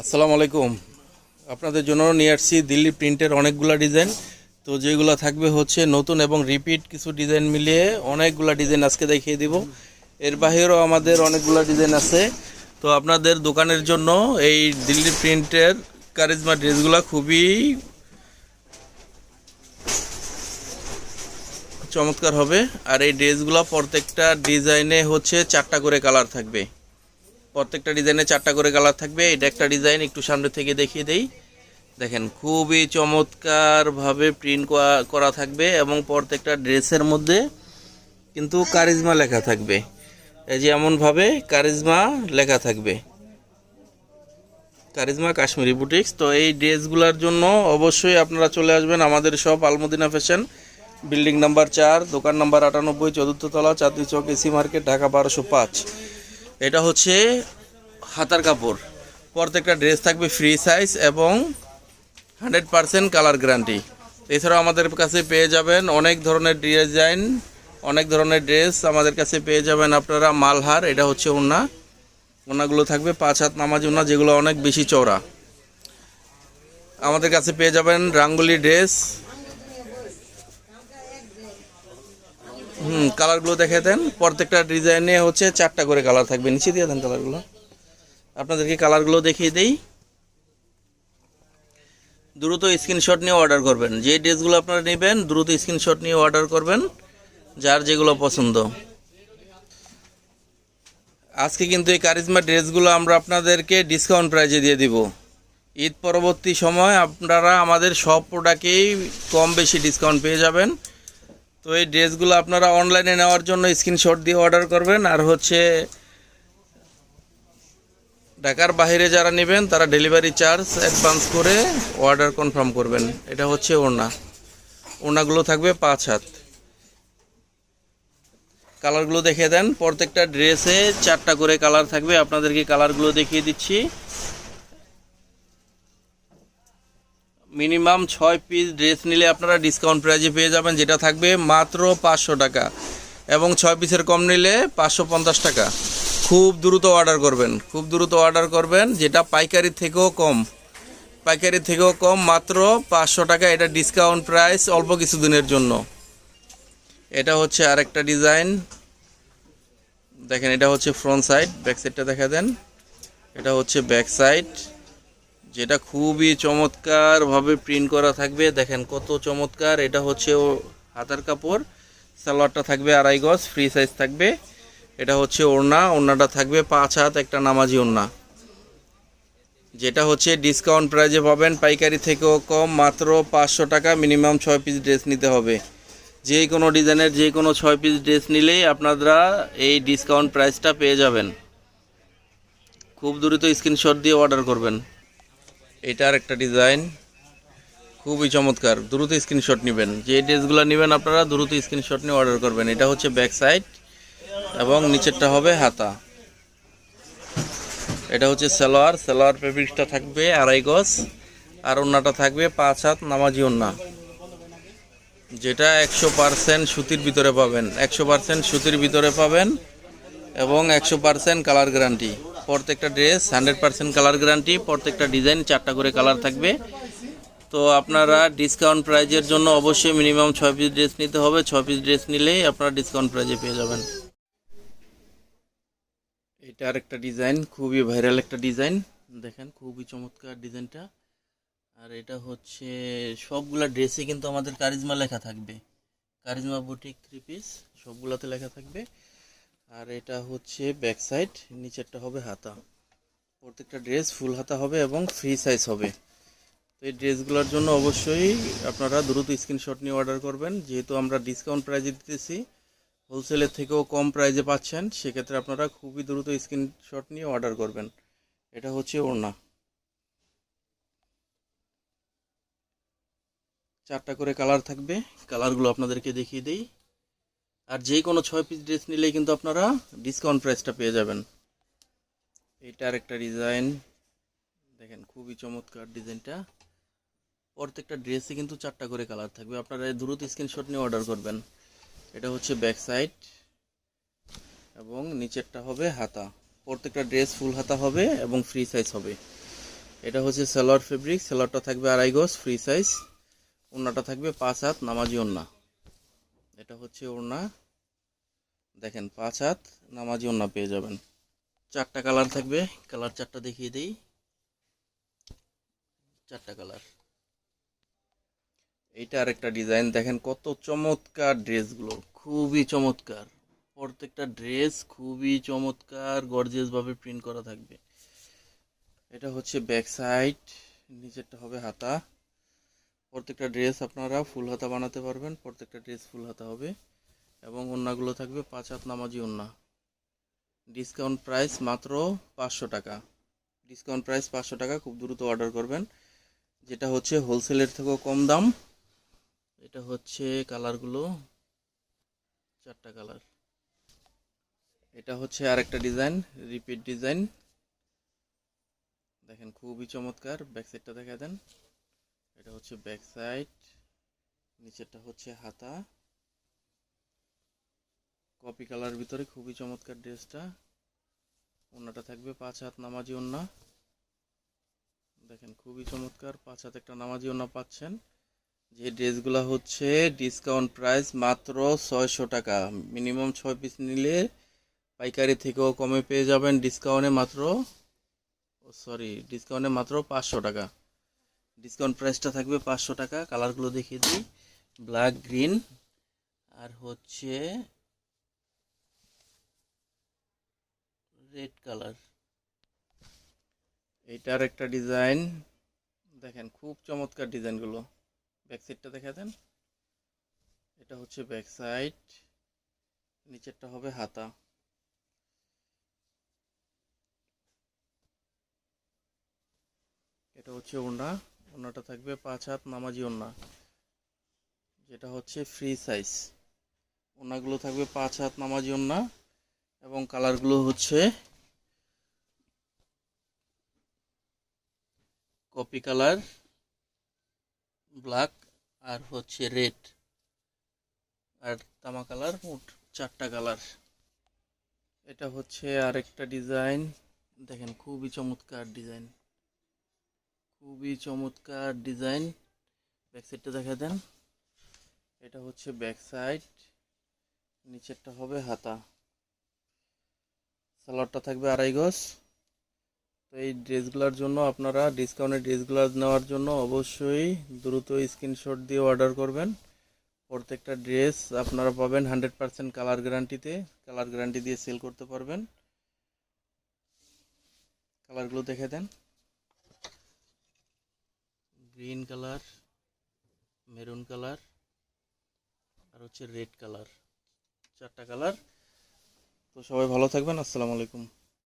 আসসালামু আলাইকুম। আপনাদের জন্য নিয়ে আসছি দিল্লি প্রিন্টের অনেকগুলো ডিজাইন। তো যেগুলো থাকবে হচ্ছে নতুন এবং রিপিট কিছু ডিজাইন মিলিয়ে অনেকগুলো ডিজাইন আজকে দেখিয়ে দিব। এর বাহিরেও আমাদের অনেকগুলো ডিজাইন আছে। তো আপনাদের দোকানের জন্য এই দিল্লি প্রিন্টের কারিজমা ড্রেসগুলো খুবই চমৎকার হবে। আর এই ড্রেসগুলো প্রত্যেকটা ডিজাইনে হচ্ছে চারটা করে কালার থাকবে। প্রত্যেকটা ডিজাইনে চারটা করে কালার থাকবে। এটা একটা ডিজাইন, একটু সামনে থেকে দেখিয়ে দেই। দেখেন, খুবই চমৎকারভাবে প্রিন্ট করা থাকবে এবং প্রত্যেকটা ড্রেসের মধ্যে কিন্তু কারিজমা লেখা থাকবে। এই যে এমনভাবে কারিজমা লেখা থাকবে। কারিজমা কাশ্মীরি বুটিক্স। তো এই ড্রেসগুলোর জন্য অবশ্যই আপনারা চলে আসবেন আমাদের সব আলমদিনা ফ্যাশন বিল্ডিং নাম্বার চার, দোকান নাম্বার আটানব্বই, চতুর্থ তলা, চাঁদনি চক, এসি মার্কেট, ঢাকা বারোশো পাঁচ। এটা হচ্ছে হাতার কাপড়। প্রত্যেকটা ড্রেস থাকবে ফ্রি সাইজ এবং হান্ড্রেড পারসেন্ট কালার গ্যারান্টি এছাড়াও আমাদের কাছে পেয়ে যাবেন অনেক ধরনের ডিজাইন অনেক ধরনের ড্রেস আমাদের কাছে পেয়ে যাবেন আপনারা মালহার। এটা হচ্ছে ওনা ওনাগুলো থাকবে পাঁচ হাত নামাজ ওনা যেগুলো অনেক বেশি চওড়া। আমাদের কাছে পেয়ে যাবেন রাঙ্গুলি ড্রেস হুম কালারগুলো দেখে দেন। প্রত্যেকটা ডিজাইনে হচ্ছে চারটা করে কালার থাকবে। নিচে দিয়ে দেন কালারগুলো আপনাদেরকে কালারগুলো দেখিয়ে দেই। দ্রুত স্ক্রিনশট নিয়ে অর্ডার করবেন। যে ড্রেসগুলো আপনারা নেবেন, দ্রুত স্ক্রিনশট নিয়ে অর্ডার করবেন, যার যেগুলো পছন্দ। আজকে কিন্তু এই কারিজমা ড্রেসগুলো আমরা আপনাদেরকে ডিসকাউন্ট প্রাইজে দিয়ে দিব। ঈদ পরবর্তী সময় আপনারা আমাদের সব প্রোডাক্টেই কম বেশি ডিসকাউন্ট পেয়ে যাবেন। তো এই ড্রেসগুলো আপনারা অনলাইনে নেওয়ার জন্য স্ক্রিনশট দিয়ে অর্ডার করবেন। আর হচ্ছে, ঢাকার বাইরে যারা নেবেন, তারা ডেলিভারি চার্জ অ্যাডভান্স করে অর্ডার কনফার্ম করবেন। এটা হচ্ছে ওড়না। ওড়নাগুলো থাকবে পাঁচ হাত। কালারগুলো দেখিয়ে দেন। প্রত্যেকটা ড্রেসে চারটা করে কালার থাকবে। আপনাদেরকে কালারগুলো দেখিয়ে দিচ্ছি। মিনিমাম ছয় পিস ড্রেস নিলে আপনারা ডিসকাউন্ট প্রাইজে পেয়ে যাবেন, যেটা থাকবে মাত্র পাঁচশো টাকা। এবং ছয় পিসের কম নিলে পাঁচশো পঞ্চাশ টাকা। খুব দ্রুত অর্ডার করবেন, খুব দ্রুত অর্ডার করবেন, যেটা পাইকারি থেকেও কম। পাইকারি থেকেও কম, মাত্র পাঁচশো টাকা, এটা ডিসকাউন্ট প্রাইস অল্প কিছু দিনের জন্য। এটা হচ্ছে আরেকটা ডিজাইন দেখেন, এটা হচ্ছে ফ্রন্ট সাইড ব্যাক সাইডটা দেখা দেন। এটা হচ্ছে ব্যাক সাইড যেটা খুবই চমৎকারভাবে প্রিন্ট করা থাকবে। দেখেন কত চমৎকার। এটা হচ্ছে ও হাতার কাপড়। সালোয়ারটা থাকবে আড়াই গজ ফ্রি সাইজ থাকবে। এটা হচ্ছে ওড়না, ওড়নাটা থাকবে পাঁচ হাত, একটা নামাজি ওড়না। যেটা হচ্ছে ডিসকাউন্ট প্রাইজে পাবেন। পাইকারি থেকেও কম, মাত্র পাঁচশো টাকা। মিনিমাম ছয় পিস ড্রেস নিতে হবে। যে কোনো ডিজাইনের যে কোনো ছয় পিস ড্রেস নিলেই আপনারা এই ডিসকাউন্ট প্রাইসটা পেয়ে যাবেন। খুব দ্রুত স্ক্রিনশট দিয়ে অর্ডার করবেন। এটার একটা ডিজাইন খুবই চমৎকার। দ্রুত স্ক্রিনশট নেবেন। যে ড্রেসগুলো নেবেন আপনারা, দ্রুত স্ক্রিনশট নিয়ে অর্ডার করবেন। এটা হচ্ছে ব্যাক সাইড এবং নিচেরটা হবে হাতা। এটা হচ্ছে সালোয়ার। সালোয়ার ফেব্রিক্সটা থাকবে আড়াই গজ। আর ওন্নাটা থাকবে পাঁচ হাত নামাজি ওন্না। যেটা একশো পারসেন্ট সুতির ভিতরে পাবেন। একশো পারসেন্ট সুতির ভিতরে পাবেন এবং একশো পারসেন্ট কালার গ্যারান্টি প্রত্যেকটা dress hundred percent colour guarantee প্রত্যেকটা ডিজাইন চারটা করে কালার থাকবে। তো আপনারা ডিসকাউন্ট প্রাইজের জন্য অবশ্যই মিনিমাম ছয় পিস ড্রেস নিতে হবে। ছয় পিস ড্রেস নিলেই আপনারা ডিসকাউন্ট প্রাইজে পেয়ে যাবেন। এটা আরেকটা ডিজাইন খুবই ভাইরাল একটা ডিজাইন দেখেন, খুবই চমৎকার ডিজাইনটা আর এটা হচ্ছে, সবগুলা ড্রেসে কিন্তু আমাদের কারিজমা লেখা থাকবে। কারিজমা বুটিক থ্রি পিস সবগুলাতে লেখা থাকবে। আর এটা হচ্ছে ব্যাক সাইড নিচেরটা হবে হাতা। প্রত্যেকটা ড্রেস ফুল হাতা হবে এবং ফ্রি সাইজ হবে। তো এই ড্রেসগুলোর জন্য অবশ্যই আপনারা দ্রুত স্ক্রিনশট নিয়ে অর্ডার করবেন। যেহেতু আমরা ডিসকাউন্ট প্রাইজে দিতেছি হোলসেলের থেকেও কম প্রাইজে পাচ্ছেন, সেক্ষেত্রে আপনারা খুবই দ্রুত স্ক্রিনশট নিয়ে অর্ডার করবেন। এটা হচ্ছে ওড়না। চারটা করে কালার থাকবে। কালারগুলো আপনাদেরকে দেখিয়ে দিই। আর যে কোনো ছয় পিস ড্রেস নিলেই কিন্তু আপনারা ডিসকাউন্ট প্রাইসটা পেয়ে যাবেন। এইটার একটা ডিজাইন দেখেন, খুবই চমৎকার ডিজাইনটা প্রত্যেকটা ড্রেসে কিন্তু চারটা করে কালার থাকবে। আপনারা দ্রুত স্ক্রিনশট নিয়ে অর্ডার করবেন। এটা হচ্ছে ব্যাক সাইড এবং নিচেরটা হবে হাতা। প্রত্যেকটা ড্রেস ফুল হাতা হবে এবং ফ্রি সাইজ হবে। এটা হচ্ছে সেলোয়ার ফেব্রিক সেলোয়ারটা থাকবে আড়াই গজ ফ্রি সাইজ ওড়নাটা থাকবে পাঁচ হাত, নামাজি ওড়না এটা হচ্ছে ওড়না। দেখেন, পাঁচ হাত নামাজি ওড়না পেয়ে যাবেন। চারটা কালার থাকবে। কালার চারটা দেখিয়ে দিই। চারটা কালার। এইটা আরেকটা ডিজাইন। দেখেন, কত চমৎকার ড্রেসগুলো। খুবই চমৎকার। প্রত্যেকটা ড্রেস খুবই চমৎকার গর্জিয়াস ভাবে প্রিন্ট করা থাকবে। এটা হচ্ছে ব্যাক সাইড নিচেরটা হবে হাতা। প্রত্যেকটা ড্রেস আপনারা ফুল হাতা বানাতে পারবেন, প্রত্যেকটা ড্রেস ফুল হাতা হবে এবং ওড়নাগুলো থাকবে পাঁচ হাত নামাজি ওড়না ডিসকাউন্ট প্রাইস মাত্র পাঁচশো টাকা। ডিসকাউন্ট প্রাইস পাঁচশো টাকা, খুব দ্রুত অর্ডার করবেন। যেটা হচ্ছে হোলসেলের থেকেও কম দাম। এটা হচ্ছে কালারগুলো চারটা কালার এটা হচ্ছে আরেকটা ডিজাইন রিপিট ডিজাইন দেখেন, খুবই চমৎকার। ব্যাক সাইডটা দেখা দেন। এটা হচ্ছে ব্যাক সাইড নিচেরটা হচ্ছে হাতা। কপি কালার ভিতরে খুবই চমৎকার ড্রেসটা। ওনাটা থাকবে পাঁচ হাত নামাজি ওন্না। দেখেন, খুবই চমৎকার, পাঁচ হাত একটা নামাজি ওন্না পাচ্ছেন। যে ড্রেসগুলো হচ্ছে ডিসকাউন্ট প্রাইস মাত্র ছয়শো টাকা। মিনিমাম ছয় পিস নিলে পাইকারি থেকেও কমে পেয়ে যাবেন। ডিসকাউন্টে মাত্র সরি ডিসকাউন্টে মাত্র পাঁচশো টাকা। ডিসকাউন্ট প্রাইসটা থাকবে পাঁচশো টাকা। কালারগুলো দেখিয়ে দিই। ব্ল্যাক গ্রিন আর হচ্ছে রেড কালার এইটার একটা ডিজাইন দেখেন, খুব চমৎকার ডিজাইনগুলো ব্যাক সাইডটা দেখা দেন। এটা হচ্ছে ব্যাক সাইড নিচেরটা হবে হাতা। এটা হচ্ছে ওড়না। ওড়নাটা থাকবে পাঁচ হাত নামাজি ওড়না, যেটা হচ্ছে ফ্রি সাইজ ওড়নাগুলো থাকবে পাঁচ হাত নামাজি ওড়না এবং কালারগুলো হচ্ছে কপি কালার ব্ল্যাক আর হচ্ছে রেড আর তামা কালার মোট চারটা কালার এটা হচ্ছে আরেকটা ডিজাইন দেখেন খুবই চমৎকার ডিজাইন খুবই চমৎকার ডিজাইন। ব্যাক সাইডটা দেখা দেন। এটা হচ্ছে ব্যাক সাইড। নিচেরটা হবে হাতা। সালোয়ারটা থাকবে আড়াই গজ। তো এই ড্রেসগুলোর জন্য আপনারা ডিসকাউন্টের ড্রেসগুলো নেওয়ার জন্য অবশ্যই দ্রুত স্ক্রিনশট দিয়ে অর্ডার করবেন। প্রত্যেকটা ড্রেস আপনারা পাবেন হান্ড্রেড পার্সেন্ট কালার গ্যারান্টিতে। কালার গ্যারান্টি দিয়ে সেল করতে পারবেন। কালারগুলো দেখে দেন। গ্রিন কালার মেরুন কালার আর হচ্ছে রেড কালার চারটা কালার তো সবাই ভালো থাকবেন, আসসালামু আলাইকুম।